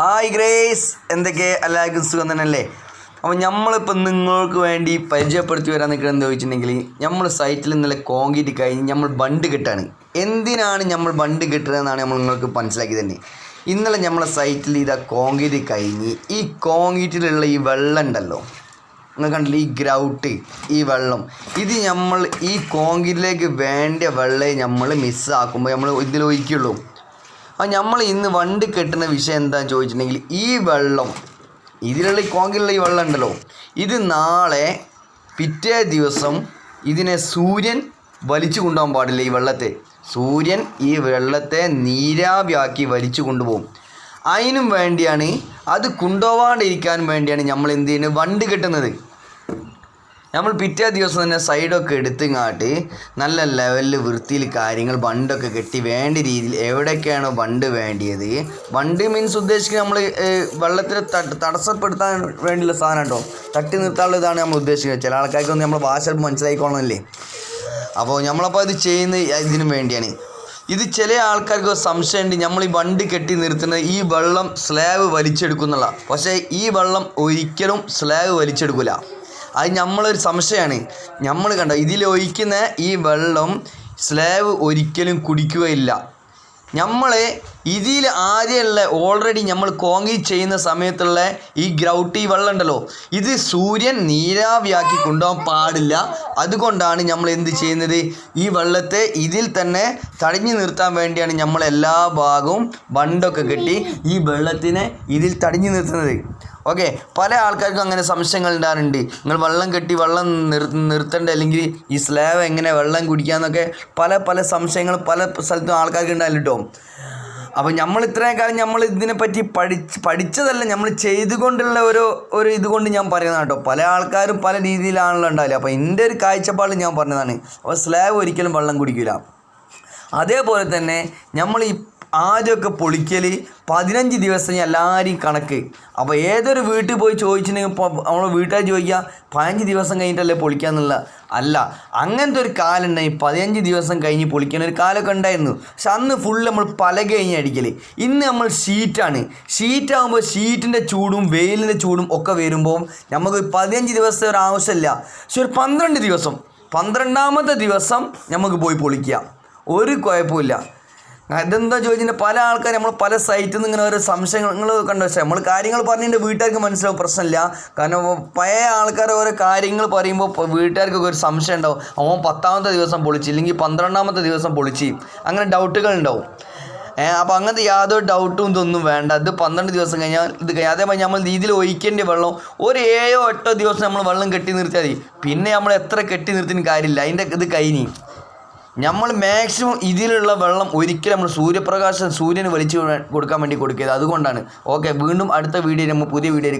Hi grace എന്തൊക്കെ? എല്ലാവർക്കും സുഖം തന്നെയല്ലേ? അപ്പോൾ നമ്മളിപ്പോൾ നിങ്ങൾക്ക് വേണ്ടി പരിചയപ്പെടുത്തി വരാൻ നിൽക്കുന്നത് എന്താ ചോദിച്ചിട്ടുണ്ടെങ്കിൽ നമ്മൾ സൈറ്റിൽ ഇന്നലെ കോൺക്രീറ്റ് കഴിഞ്ഞ് നമ്മൾ ബണ്ട് കെട്ടാണ്. എന്തിനാണ് നമ്മൾ ബണ്ട് കെട്ടുന്നതെന്നാണ് നമ്മൾ നിങ്ങൾക്ക് മനസ്സിലാക്കി തന്നെ. ഇന്നലെ നമ്മളെ സൈറ്റിൽ ഇതാ കോൺക്രീറ്റ് കഴിഞ്ഞ് ഈ കോൺക്രീറ്റിലുള്ള ഈ വെള്ളം ഉണ്ടല്ലോ നിങ്ങൾ കണ്ടില്ല ഈ ഗ്രൗട്ട് ഈ വെള്ളം. ഇത് നമ്മൾ ഈ കോൺക്രീറ്റിലേക്ക് വേണ്ട വെള്ളം നമ്മൾ മിസ്സാക്കുമ്പോൾ നമ്മൾ ഇതിൽ ഒഴിക്കുള്ളൂ. അപ്പോൾ നമ്മൾ ഇന്ന് വണ്ടി കെട്ടുന്ന വിഷയം എന്താണെന്ന് ചോദിച്ചിട്ടുണ്ടെങ്കിൽ ഈ വെള്ളം ഇതിലുള്ള ഈ കോങ്കിലുള്ള ഈ വെള്ളം ഉണ്ടല്ലോ ഇത് നാളെ പിറ്റേ ദിവസം ഇതിനെ സൂര്യൻ വലിച്ചു കൊണ്ടുപോകാൻ പാടില്ല ഈ വെള്ളത്തെ. സൂര്യൻ ഈ വെള്ളത്തെ നീരാവിയാക്കി വലിച്ചു കൊണ്ടുപോകും. അതിനും വേണ്ടിയാണ് അത് കൊണ്ടുപോകാണ്ടിരിക്കാൻ വേണ്ടിയാണ് നമ്മൾ എന്ത് ചെയ്യുന്നത്? വണ്ട് കെട്ടുന്നത്. നമ്മൾ പിറ്റേ ദിവസം തന്നെ സൈഡൊക്കെ എടുത്തിങ്ങാട്ട് നല്ല ലെവലിൽ വൃത്തിയിൽ കാര്യങ്ങൾ ബണ്ടൊക്കെ കെട്ടി വേണ്ട രീതിയിൽ എവിടെയൊക്കെയാണോ ബണ്ട് വേണ്ടിയത്. ബണ്ട് മീൻസ് ഉദ്ദേശിക്കുന്നത് നമ്മൾ വെള്ളത്തിൽ തടസ്സപ്പെടുത്താൻ വേണ്ടിയുള്ള സാധനം കേട്ടോ തട്ടി നിർത്താനുള്ള ഇതാണ് നമ്മൾ ഉദ്ദേശിക്കുന്നത്. ചില ആൾക്കാർക്കൊന്നും നമ്മൾ ഭാഷ ചിലപ്പോൾ മനസ്സിലായിക്കോളണമെന്നില്ലേ അപ്പോൾ നമ്മളപ്പോൾ ഇത് ചെയ്യുന്ന ഇതിനു വേണ്ടിയാണ്. ഇത് ചില ആൾക്കാർക്ക് സംശയമുണ്ട്. നമ്മൾ ഈ വണ്ടി കെട്ടി നിർത്തുന്നത് ഈ വെള്ളം സ്ലാബ് വലിച്ചെടുക്കുന്നുള്ള പക്ഷേ ഈ വെള്ളം ഒരിക്കലും സ്ലാബ് വലിച്ചെടുക്കില്ല അത് നമ്മളൊരു സംശയമാണ് നമ്മൾ കണ്ടോ ഇതിൽ ഒഴിക്കുന്ന ഈ വെള്ളം സ്ലാബ് ഒരിക്കലും കുടിക്കുകയില്ല. നമ്മൾ ഇതിൽ ആദ്യമുള്ള ഓൾറെഡി നമ്മൾ കോങ്കി ചെയ്യുന്ന സമയത്തുള്ള ഈ ഗ്രൗട്ടി വെള്ളം ഉണ്ടല്ലോ ഇത് സൂര്യൻ നീരാവിയാക്കി കൊണ്ടുപോകാൻ പാടില്ല. അതുകൊണ്ടാണ് നമ്മൾ എന്ത് ചെയ്യുന്നത്? ഈ വെള്ളത്തെ ഇതിൽ തന്നെ തടഞ്ഞു നിർത്താൻ വേണ്ടിയാണ് നമ്മൾ എല്ലാ ഭാഗവും ബണ്ടൊക്കെ കെട്ടി ഈ വെള്ളത്തിനെ ഇതിൽ തടഞ്ഞു നിർത്തുന്നത്. ഓക്കെ പല ആൾക്കാർക്കും അങ്ങനെ സംശയങ്ങൾ ഉണ്ടാകാറുണ്ട്. നിങ്ങൾ വെള്ളം കെട്ടി വെള്ളം നിർ നിർത്തേണ്ട അല്ലെങ്കിൽ ഈ സ്ലാബ് എങ്ങനെ വെള്ളം കുടിക്കാന്നൊക്കെ പല പല സംശയങ്ങൾ പല സ്ഥലത്തും ആൾക്കാർക്ക് ഉണ്ടായാലും കേട്ടോ അപ്പോൾ നമ്മൾ ഇത്രയും കാലം നമ്മൾ ഇതിനെപ്പറ്റി പഠിച്ച് പഠിച്ചതല്ല നമ്മൾ ചെയ്തുകൊണ്ടുള്ള ഒരു ഒരു ഇതുകൊണ്ട് ഞാൻ പറയുന്നത് കേട്ടോ. പല ആൾക്കാരും പല രീതിയിലാണല്ലോ ഉണ്ടാവില്ല അപ്പോൾ എന്റെ ഒരു കാഴ്ചപ്പാട് ഞാൻ പറഞ്ഞതാണ്. അപ്പോൾ സ്ലാബ് ഒരിക്കലും വെള്ളം കുടിക്കില്ല അതേപോലെ തന്നെ നമ്മൾ ഈ ആദ്യമൊക്കെ പൊളിക്കൽ പതിനഞ്ച് ദിവസം എല്ലാവരെയും കണക്ക്. അപ്പോൾ ഏതൊരു വീട്ടിൽ പോയി ചോദിച്ചിട്ടുണ്ടെങ്കിൽ ഇപ്പോൾ നമ്മൾ വീട്ടുകാർ ചോദിക്കുക പതിനഞ്ച് ദിവസം കഴിഞ്ഞിട്ടല്ലേ പൊളിക്കാന്നുള്ള അല്ല. അങ്ങനത്തെ ഒരു കാലം ഉണ്ടായി പതിനഞ്ച് ദിവസം കഴിഞ്ഞ് പൊളിക്കണ ഒരു കാലമൊക്കെ ഉണ്ടായിരുന്നു. പക്ഷെ അന്ന് ഫുൾ നമ്മൾ പല കഴിഞ്ഞ് അടിക്കൽ. ഇന്ന് നമ്മൾ ഷീറ്റാണ്. ഷീറ്റാകുമ്പോൾ ഷീറ്റിന്റെ ചൂടും വെയിലിന്റെ ചൂടും ഒക്കെ വരുമ്പോൾ നമുക്ക് പതിനഞ്ച് ദിവസത്തെ ഒരു ആവശ്യമില്ല. പക്ഷെ ഒരു പന്ത്രണ്ട് ദിവസം പന്ത്രണ്ടാമത്തെ ദിവസം നമുക്ക് പോയി പൊളിക്കുക. ഒരു കുഴപ്പമില്ല അതെന്താ ചോദിച്ചാൽ പല ആൾക്കാർ നമ്മൾ പല സൈറ്റിൽ നിന്ന് ഇങ്ങനെ ഓരോ സംശയങ്ങൾ കണ്ടു വെച്ചാൽ നമ്മൾ കാര്യങ്ങൾ പറഞ്ഞിട്ട് വീട്ടുകാർക്ക് മനസ്സിലാവും പ്രശ്നമില്ല. കാരണം പഴയ ആൾക്കാർ ഓരോ കാര്യങ്ങൾ പറയുമ്പോൾ വീട്ടുകാർക്കൊക്കെ ഒരു സംശയം ഉണ്ടാവും. അവൻ പത്താമത്തെ ദിവസം പൊളിച്ച് ഇല്ലെങ്കിൽ പന്ത്രണ്ടാമത്തെ ദിവസം പൊളിച്ച് അങ്ങനെ ഡൗട്ടുകൾ ഉണ്ടാവും. അപ്പോൾ അങ്ങനത്തെ യാതൊരു ഡൗട്ടും ഇതൊന്നും വേണ്ട. ഇത് പന്ത്രണ്ട് ദിവസം കഴിഞ്ഞാൽ ഇത് കഴിഞ്ഞാൽ അതേപോലെ നമ്മൾ രീതിയിൽ ഒഴിക്കേണ്ട വെള്ളം ഒരു ഏഴോ എട്ടോ ദിവസം നമ്മൾ വെള്ളം കെട്ടി നിർത്തിയാൽ മതി. പിന്നെ നമ്മൾ എത്ര കെട്ടി നിർത്തിന് കാര്യമില്ല. അതിന്റെ ഇത് കഴിഞ്ഞ്. നമ്മൾ മാക്സിമം ഇതിലുള്ള വെള്ളം ഒരിക്കലും നമ്മൾ സൂര്യപ്രകാശം സൂര്യന് വലിച്ചു കൊടുക്കാൻ വേണ്ടി കൊടുക്കരുത്. അതുകൊണ്ടാണ്. ഓക്കെ വീണ്ടും അടുത്ത വീഡിയോ നമ്മൾ പുതിയ വീഡിയോ